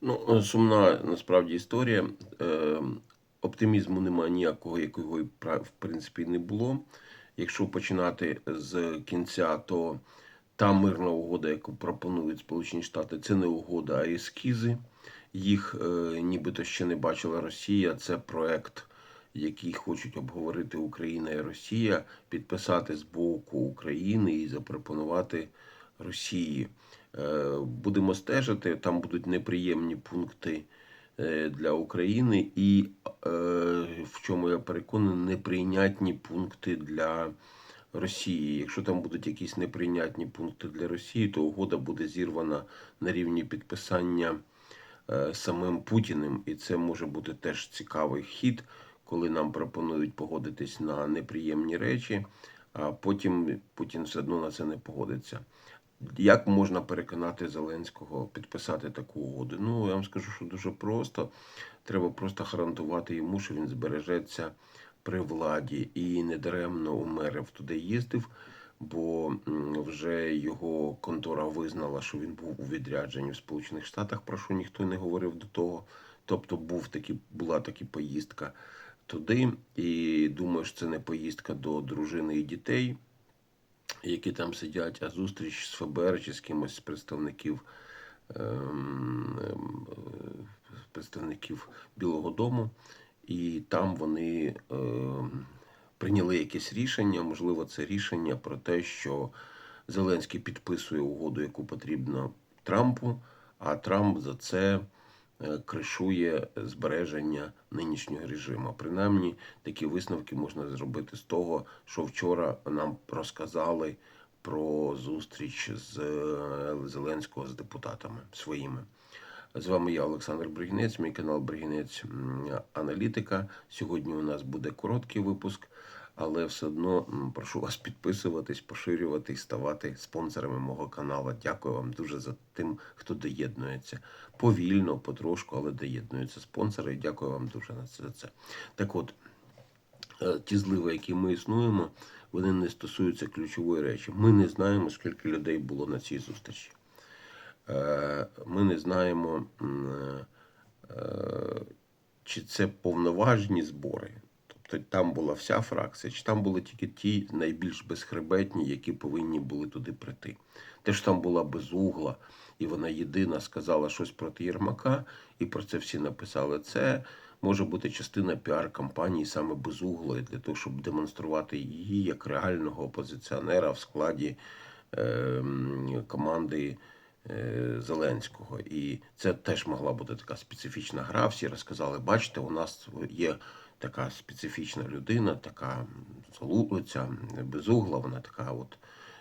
Ну, сумна насправді історія. Е, Оптимізму немає ніякого, якого в принципі не було. Якщо починати з кінця, то та мирна угода, яку пропонують Сполучені Штати, це не угода, а ескізи. Їх е, нібито ще не бачила Росія. Це проект, який хочуть обговорити Україна і Росія, підписати з боку України і запропонувати Росії. Е, Будемо стежити, там будуть неприємні пункти е, для України, і е, в чому я переконаний, неприйнятні пункти для Росії. Якщо там будуть якісь неприйнятні пункти для Росії, то угода буде зірвана на рівні підписання самим Путіним, і це може бути теж цікавий хід, коли нам пропонують погодитись на неприємні речі, а потім Путін все одно на це не погодиться. Як можна переконати Зеленського підписати таку угоду? Ну, я вам скажу, що дуже просто. Треба просто гарантувати йому, що він збережеться при владі. І недаремно Умерев туди їздив, бо вже його контора визнала, що він був у відрядженні в Сполучених Штатах, про що ніхто не говорив до того. Тобто був такі, була така поїздка туди. І думаю, що це не поїздка до дружини і дітей які там сидять, а зустріч з ФБР чи з кимось з представників, ем, ем, е, представників Білого Дому, і там вони ем, прийняли якесь рішення. Можливо, це рішення про те, що Зеленський підписує угоду, яку потрібно Трампу, а Трамп за це кришує збереження нинішнього режиму. Принаймні, такі висновки можна зробити з того, що вчора нам розказали про зустріч з е, Зеленського з депутатами своїми. З вами я, Олександр Бригінець, мій канал Бригінець Аналітика. Сьогодні у нас буде короткий випуск, але все одно прошу вас підписуватись, поширювати і ставати спонсорами мого каналу. Дякую вам дуже за тим, хто доєднується. Повільно, потрошку, але доєднуються спонсори. І дякую вам дуже за це. Так от, е, ті зливи, які ми існуємо, вони не стосуються ключової речі. Ми не знаємо, скільки людей було на цій зустрічі. Е, Ми не знаємо, е, чи це повноважні збори. Тобто там була вся фракція, чи там були тільки ті найбільш безхребетні, які повинні були туди прийти. Те, що там була безугла, і вона єдина сказала щось проти Єрмака, і про це всі написали. Це може бути частина піар-кампанії саме безуглої, для того, щоб демонструвати її як реального опозиціонера в складі е, команди Зеленського. І це теж могла бути така специфічна гра. Всі розказали, бачите, у нас є така специфічна людина, така залуця, безугла, вона така от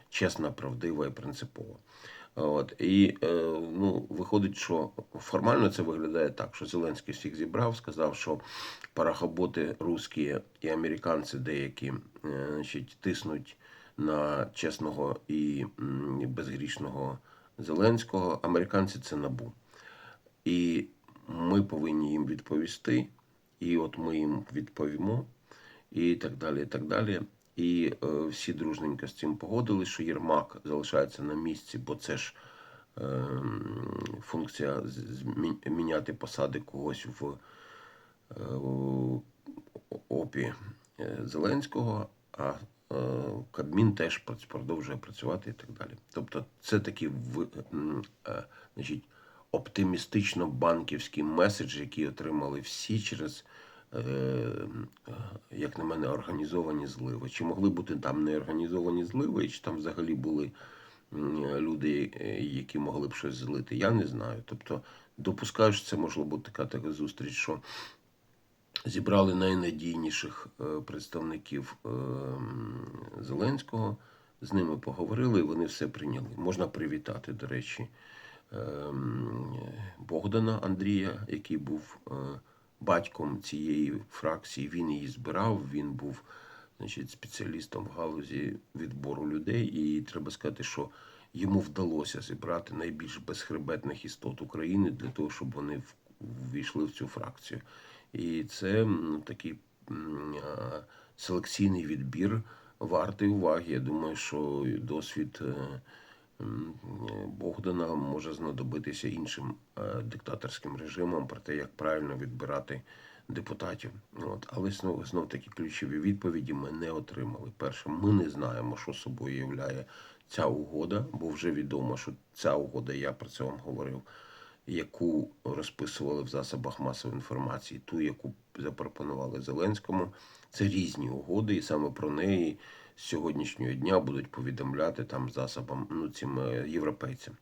чесна, правдива і принципова. От і е, ну, виходить, що формально це виглядає так, що Зеленський всіх зібрав, сказав, що парахоботи русські і американці деякі е, значить, тиснуть на чесного і безгрішного Зеленського. Американці це набу. І ми повинні їм відповісти, і от ми їм відповімо, і так далі. І так далі. І е, всі дружненько з цим погодились, що Єрмак залишається на місці, бо це ж е, функція міняти посади когось в е, ОПІ е, Зеленського, а е, Кабмін теж продовжує працювати і так далі. Тобто це такий в- е, значить, оптимістично-банківський меседж, який отримали всі через, е, е, як на мене, організовані зливи. Чи могли бути там не організовані зливи, чи там взагалі були люди, е, які могли б щось злити, я не знаю. Тобто допускаю, що це можливо бути така, така зустріч, що зібрали найнадійніших представників Зеленського, з ними поговорили, і вони все прийняли. Можна привітати, до речі, Богдана Андрія, який був е, батьком цієї фракції. Він її збирав, він був значить, спеціалістом в галузі відбору людей, і треба сказати, що йому вдалося зібрати найбільш безхребетних істот України для того, щоб вони ввійшли в цю фракцію. І це м, такий селекційний відбір вартий уваги. Я думаю, що досвід е, е, Богдана може знадобитися іншим е, диктаторським режимам про те, як правильно відбирати депутатів. От. Але знов, знов таки ключові відповіді ми не отримали. Перше, ми не знаємо, що собою являє ця угода, бо вже відомо, що ця угода, я про це вам говорив, яку розписували в засобах масової інформації, ту, яку запропонували Зеленському, це різні угоди, і саме про неї з сьогоднішнього дня будуть повідомляти там засобам, ну цим е, європейцям.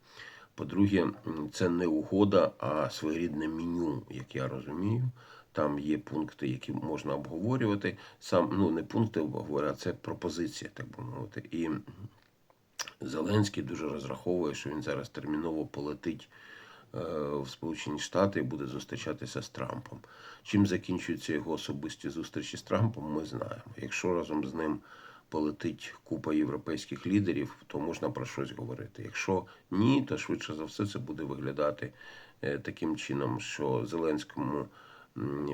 По-друге, це не угода, а своєрідне меню, як я розумію. Там є пункти, які можна обговорювати. Сам ну не пункти обговорювати, а це пропозиція, так би мовити. І Зеленський дуже розраховує, що він зараз терміново полетить е, в Сполучені Штати і буде зустрічатися з Трампом. Чим закінчуються його особисті зустрічі з Трампом, ми знаємо. Якщо разом з ним полетить купа європейських лідерів, то можна про щось говорити. Якщо ні, то швидше за все це буде виглядати е, таким чином, що Зеленському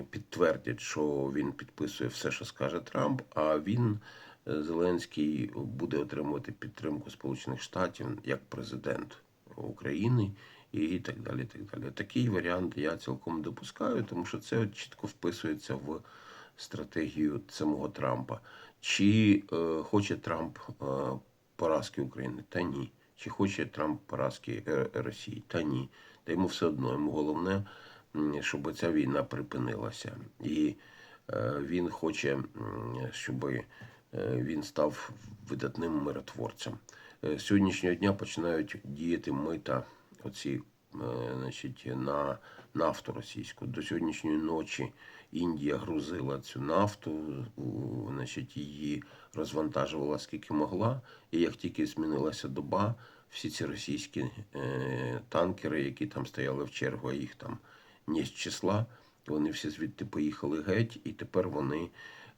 підтвердять, що він підписує все, що скаже Трамп, а він. е, Зеленський буде отримувати підтримку Сполучених Штатів як президент України і так далі. Так далі. Такий варіант я цілком допускаю, тому що це чітко вписується в стратегію самого Трампа. Чи е, хоче Трамп е, поразки України? Та ні. Чи хоче Трамп поразки е, Росії? Та ні. Та йому все одно. Йому головне, щоб ця війна припинилася. І е, він хоче, щоб він став видатним миротворцем. Е, сьогоднішнього дня починають діяти мита оці, е, значить, на нафту російську. До сьогоднішньої ночі Індія грузила цю нафту, значить, її розвантажувала скільки могла. І як тільки змінилася доба, всі ці російські е, танкери, які там стояли в чергу, а їх там не з числа, вони всі звідти поїхали геть, і тепер вони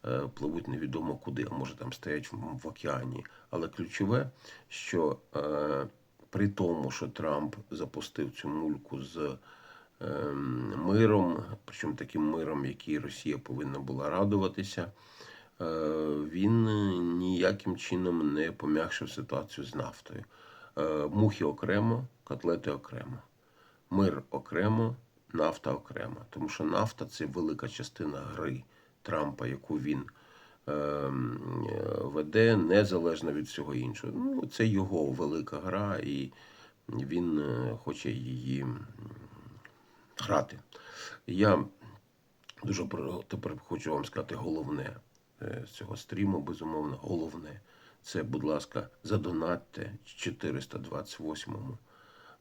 е, пливуть невідомо куди, а може там стоять в, океані. Але ключове, що е, при тому, що Трамп запустив цю мульку з е, миром, причому таким миром, який Росія повинна була радуватися, е, він ніяким чином не пом'якшив ситуацію з нафтою. Е, мухи окремо, котлети окремо. Мир окремо, нафта окремо. Тому що нафта це велика частина гри Трампа, яку він веде, незалежно від всього іншого. Ну, це його велика гра, і він е, хоче її грати. Я дуже тепер хочу вам сказати головне е, з цього стріму, безумовно, головне. Це, будь ласка, задонатьте 428-му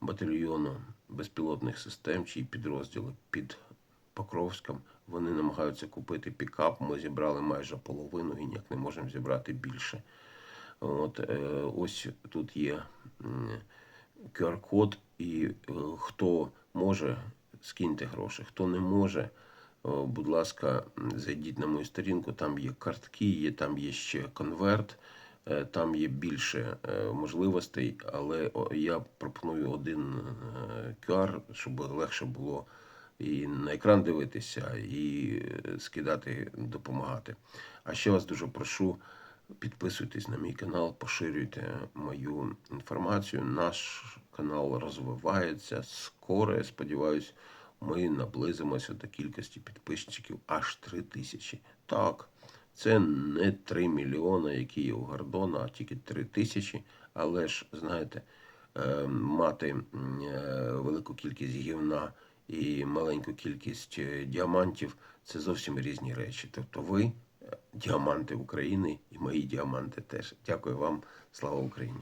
батальйону безпілотних систем, чиї підрозділи під Покровськом. Вони намагаються купити пікап. Ми зібрали майже половину і ніяк не можемо зібрати більше. От е, ось тут є QR-код, і е, хто може, скиньте гроші, хто не може. о, Будь ласка, зайдіть на мою сторінку, там є картки, є, там є ще конверт, е, там є більше е, можливостей, але я пропоную один е, QR, щоб легше було і на екран дивитися, і е, скидати, допомагати. А ще вас дуже прошу. Підписуйтесь на мій канал, поширюйте мою інформацію. Наш канал розвивається. Скоро, я сподіваюся, ми наблизимося до кількості підписчиків аж 3 тисячі. Так, це не 3 мільйони, які є у Гордона, а тільки 3 тисячі. Але ж, знаєте, е, мати е, велику кількість гівна і маленьку кількість е, діамантів це зовсім різні речі. Тобто ви діаманти України і мої діаманти теж. Дякую вам. Слава Україні!